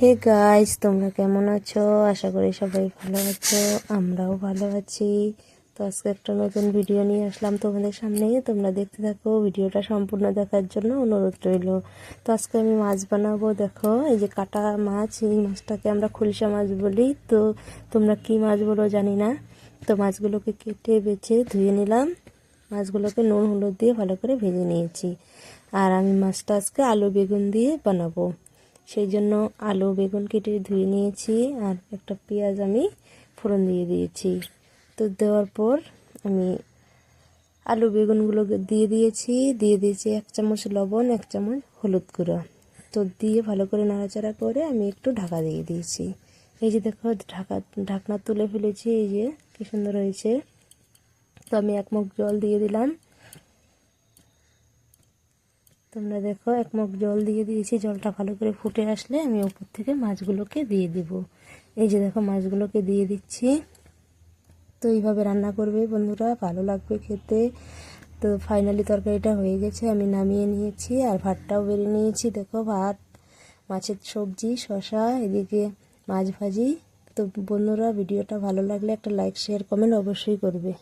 Hey guys তোমরা কেমন আছো? আশা করি সবাই ভালো আছো, আমরাও ভালো আছি। তো আজকে একটা নতুন ভিডিও নিয়ে আসলাম তোমাদের সামনে। তোমরা দেখতে থাকো ভিডিওটা সম্পূর্ণ দেখার জন্য অনুরোধ রইল। তো আজকে আমি মাছ বানাবো, দেখো, এই যে কাটা মাছ, এই মাছটাকে আমরা খুলসা মাছ বলি। তো তোমরা কি মাছ বলো জানি না। তো মাছগুলোকে কেটে, বেছে, ধুয়ে নিলাম। মাছগুলোকে নুন, হলুদ দিয়ে ভালো করে ভেজে নিয়েছি। আর আমি মাছটা আজকে আলু, বেগুন দিয়ে বানাবো। সেই জন্য আলু, বেগুন কেটে ধুয়ে নিয়েছি আর একটা পেঁয়াজ আমি ফোড়ন দিয়ে দিয়েছি। তো দেওয়ার পর আমি আলু, বেগুনগুলো দিয়ে দিয়েছি। দিয়ে দিয়েছি এক চামচ লবণ, এক চামচ হলুদ গুঁড়ো। তো দিয়ে ভালো করে নাড়াচাড়া করে আমি একটু ঢাকা দিয়ে দিয়েছি। এই যে দেখো, ঢাকা, ঢাকনা তুলে ফেলেছি। এই যে কী সুন্দর হয়েছে। তো আমি এক মুখ জল দিয়ে দিলাম। তোমরা দেখো, এক মগ জল দিয়ে দিয়েছি, জলটা ভালো করে ফুটে আসলে আমি উপর থেকে মাছগুলোকে দিয়ে দিব। এই যে দেখো, মাছগুলোকে দিয়ে দিচ্ছি। তো এইভাবে রান্না করবে বন্ধুরা, ভালো লাগবে খেতে। তো ফাইনালি তরকারিটা হয়ে গেছে, আমি নামিয়ে নিয়েছি আর ভাতটাও বেরিয়ে নিয়েছি। দেখো, ভাত, মাছের সবজি শশা এদিকে মাছ ভাজি। তো বন্ধুরা, ভিডিওটা ভালো লাগলে একটা লাইক শেয়ার কমেন্ট অবশ্যই করবে।